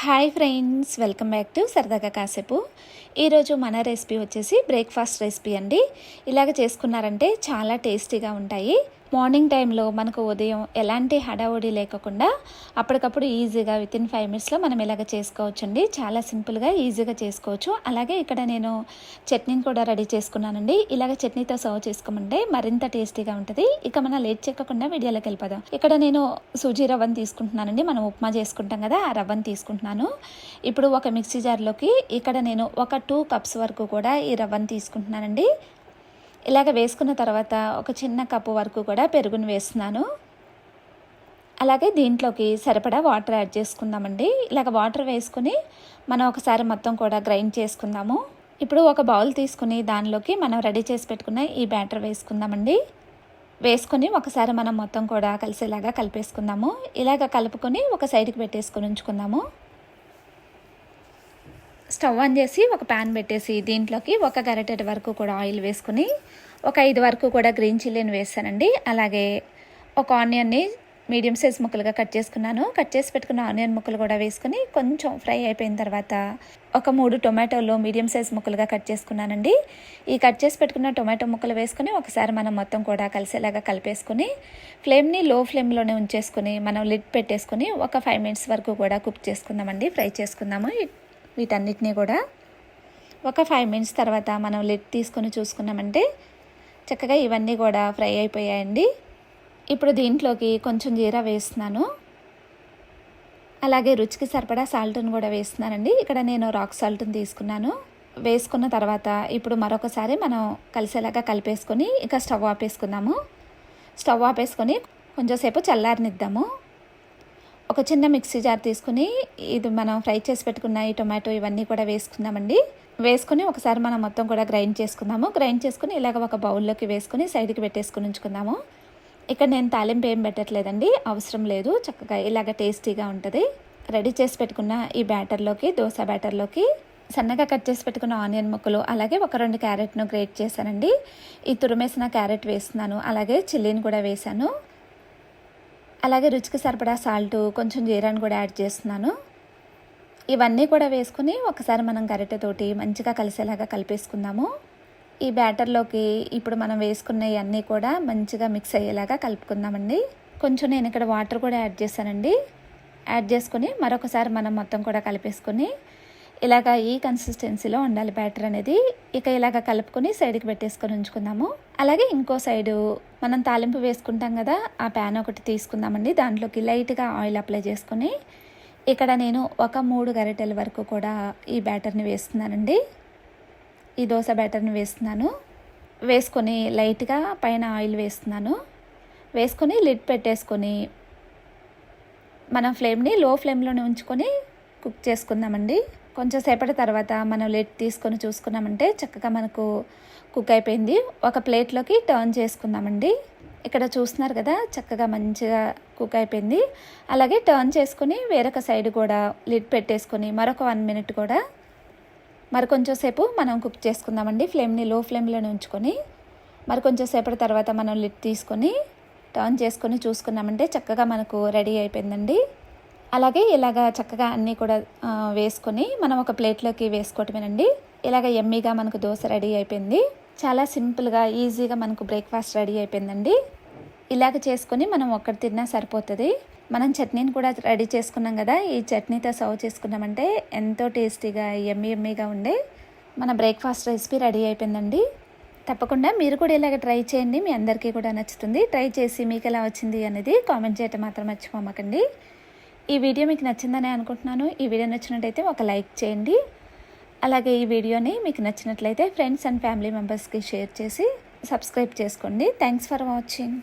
Hi friends welcome back to సరదాగా కాసేపు ఈరోజు మన రెసిపీ వచ్చేసి బ్రేక్ఫాస్ట్ రెసిపీ అండి. ఇలాగ చేసుకున్నారంటే చాలా టేస్టీగా ఉంటాయి. మార్నింగ్ టైంలో మనకు ఉదయం ఎలాంటి హడావుడి లేకుండా అప్పటికప్పుడు ఈజీగా విత్ ఇన్ ఫైవ్ మినిట్స్లో మనం ఇలాగ చేసుకోవచ్చు అండి చాలా సింపుల్గా ఈజీగా చేసుకోవచ్చు. అలాగే ఇక్కడ నేను చట్నీని కూడా రెడీ చేసుకున్నానండి. ఇలాగ చట్నీతో సర్వ్ చేసుకోమంటే మరింత టేస్టీగా ఉంటుంది. ఇక మనం లేట్ చెక్కకుండా వీడియోలోకి వెళ్ళిపోదాం. ఇక్కడ నేను సూజీ రవ్వని తీసుకుంటున్నానండి. మనం ఉప్మా చేసుకుంటాం కదా ఆ రవ్వని తీసుకుంటున్నాను. ఇప్పుడు ఒక మిక్సీ జార్లోకి ఇక్కడ నేను ఒక టూ కప్స్ వరకు కూడా ఈ రవ్వని తీసుకుంటున్నానండి. ఇలాగ వేసుకున్న తర్వాత ఒక చిన్న కప్పు వరకు కూడా పెరుగును వేస్తున్నాను. అలాగే దీంట్లోకి సరిపడా వాటర్ యాడ్ చేసుకుందామండి. ఇలాగ వాటర్ వేసుకుని మనం ఒకసారి మొత్తం కూడా గ్రైండ్ చేసుకుందాము. ఇప్పుడు ఒక బౌల్ తీసుకుని దానిలోకి మనం రెడీ చేసి పెట్టుకున్న ఈ బ్యాటర్ వేసుకుందామండి. వేసుకొని ఒకసారి మనం మొత్తం కూడా కలిసేలాగా కలిపేసుకుందాము. ఇలాగ కలుపుకొని ఒక సైడ్కి పెట్టేసుకొని ఉంచుకుందాము. స్టవ్ ఆన్ చేసి ఒక ప్యాన్ పెట్టేసి దీంట్లోకి ఒక గరిటెడ్ వరకు కూడా ఆయిల్ వేసుకుని ఒక ఐదు వరకు కూడా గ్రీన్ చిల్లీని వేసానండి అలాగే ఒక ఆనియన్ని మీడియం సైజ్ ముక్కలుగా కట్ చేసుకున్నాను. కట్ చేసి పెట్టుకున్న ఆనియన్ ముక్కలు కూడా వేసుకుని కొంచెం ఫ్రై అయిపోయిన తర్వాత ఒక మూడు టొమాటోలు మీడియం సైజ్ ముక్కలుగా కట్ చేసుకున్నానండి. ఈ కట్ చేసి పెట్టుకున్న టొమాటో ముక్కలు వేసుకుని ఒకసారి మనం మొత్తం కూడా కలిసేలాగా కలిపేసుకుని ఫ్లేమ్ని లో ఫ్లేమ్లోనే ఉంచేసుకుని మనం లిడ్ పెట్టేసుకుని ఒక ఫైవ్ మినిట్స్ వరకు కూడా కుక్ చేసుకుందామండి. ఫ్రై చేసుకుందాము. వీటన్నిటినీ కూడా ఒక ఫైవ్ మినిట్స్ తర్వాత మనం లిడ్ తీసుకొని చూసుకున్నామంటే చక్కగా ఇవన్నీ కూడా ఫ్రై అయిపోయాయండి. ఇప్పుడు దీంట్లోకి కొంచెం జీరా వేస్తున్నాను. అలాగే రుచికి సరిపడా సాల్ట్ని కూడా వేస్తున్నానండి. ఇక్కడ నేను రాక్ సాల్ట్ని తీసుకున్నాను. వేసుకున్న తర్వాత ఇప్పుడు మరొకసారి మనం కలిసేలాగా కలిపేసుకొని ఇక స్టవ్ ఆపేసుకుందాము. స్టవ్ ఆపేసుకొని కొంచెంసేపు చల్లారనిద్దాము. ఒక చిన్న మిక్సీ జార్ తీసుకుని ఇది మనం ఫ్రై చేసి పెట్టుకున్న ఈ టొమాటో ఇవన్నీ కూడా వేసుకుందామండి. వేసుకుని ఒకసారి మనం మొత్తం కూడా గ్రైండ్ చేసుకుందాము. గ్రైండ్ చేసుకుని ఇలాగ ఒక బౌల్లోకి వేసుకుని సైడ్కి పెట్టేసుకుని ఉంచుకుందాము. ఇక్కడ నేను తాలింపు ఏం పెట్టట్లేదండి. అవసరం లేదు. చక్కగా ఇలాగ టేస్టీగా ఉంటుంది. రెడీ చేసి పెట్టుకున్న ఈ బ్యాటర్లోకి దోశ బ్యాటర్లోకి సన్నగా కట్ చేసి పెట్టుకున్న ఆనియన్ ముక్కలు అలాగే ఒక రెండు క్యారెట్ను గ్రేట్ చేశానండి. ఈ తురిమేసిన క్యారెట్ వేస్తున్నాను. అలాగే చిల్లీని కూడా వేశాను. అలాగే రుచికి సరిపడా సాల్ట్ కొంచెం జీరాన్ని కూడా యాడ్ చేస్తున్నాను. ఇవన్నీ కూడా వేసుకుని ఒకసారి మనం గరిటెతోటి మంచిగా కలిసేలాగా కలిపేసుకుందాము. ఈ బ్యాటర్లోకి ఇప్పుడు మనం వేసుకున్న ఇవన్నీ కూడా మంచిగా మిక్స్ అయ్యేలాగా కలుపుకుందామండి. కొంచెం నేను ఇక్కడ వాటర్ కూడా యాడ్ చేశానండి. యాడ్ చేసుకుని మరొకసారి మనం మొత్తం కూడా కలిపేసుకుని ఇలాగ ఈ కన్సిస్టెన్సీలో ఉండాలి బ్యాటర్ అనేది. ఇక ఇలాగ కలుపుకొని సైడ్కి పెట్టేసుకొని ఉంచుకుందాము. అలాగే ఇంకో సైడు మనం తాలింపు వేసుకుంటాం కదా ఆ ప్యాన్ ఒకటి తీసుకుందామండి. దాంట్లోకి లైట్గా ఆయిల్ అప్లై చేసుకొని ఇక్కడ నేను ఒక మూడు గరిటెల వరకు కూడా ఈ బ్యాటర్ని వేస్తున్నానండి. ఈ దోశ బ్యాటర్ని వేస్తున్నాను. వేసుకొని లైట్గా పైన ఆయిల్ వేస్తున్నాను. వేసుకొని లిడ్ పెట్టేసుకొని మనం ఫ్లేమ్ని లో ఫ్లేమ్లోనే ఉంచుకొని కుక్ చేసుకుందామండి. కొంచెం సేపటి తర్వాత మనం లెట్ తీసుకొని చూసుకున్నామంటే చక్కగా మనకు కుక్ అయిపోయింది. ఒక ప్లేట్లోకి టర్న్ చేసుకుందామండి. ఇక్కడ చూస్తున్నారు కదా చక్కగా మంచిగా కుక్ అయిపోయింది. అలాగే టర్న్ చేసుకుని వేరొక సైడ్ కూడా లిడ్ పెట్టేసుకొని మరొక వన్ మినిట్ కూడా మరి కొంచెం సేపు మనం కుక్ చేసుకుందామండి. ఫ్లేమ్ని లో ఫ్లేమ్లోనే ఉంచుకొని మరి కొంచెం సేపటి తర్వాత మనం లిడ్ తీసుకొని టర్న్ చేసుకొని చూసుకున్నామంటే చక్కగా మనకు రెడీ అయిపోయిందండి. అలాగే ఇలాగ చక్కగా అన్నీ కూడా వేసుకొని మనం ఒక ప్లేట్లోకి వేసుకోవటమేనండి. ఇలాగ ఎమ్మీగా మనకు దోశ రెడీ అయిపోయింది. చాలా సింపుల్గా ఈజీగా మనకు బ్రేక్ఫాస్ట్ రెడీ అయిపోయిందండి. ఇలాగ చేసుకొని మనం ఒక్కటి తిన్నా సరిపోతుంది. మనం చట్నీని కూడా రెడీ చేసుకున్నాం కదా ఈ చట్నీతో సర్వ్ చేసుకున్నామంటే ఎంతో టేస్టీగా ఎమ్మీ ఎమ్మీగా ఉండే మన బ్రేక్ఫాస్ట్ రెసిపీ రెడీ అయిపోయిందండి. తప్పకుండా మీరు కూడా ఇలాగ ట్రై చేయండి. మీ అందరికీ కూడా నచ్చుతుంది. ట్రై చేసి మీకు ఎలా వచ్చింది అనేది కామెంట్ చేయటం మాత్రం మర్చిపోమకండి. ఈ వీడియో మీకు నచ్చిందని అనుకుంటున్నాను. ఈ వీడియో నచ్చినట్టయితే ఒక లైక్ చేయండి. అలాగే ఈ వీడియోని మీకు నచ్చినట్లయితే ఫ్రెండ్స్ అండ్ ఫ్యామిలీ మెంబర్స్కి షేర్ చేసి సబ్స్క్రైబ్ చేసుకోండి. Thanks for watching.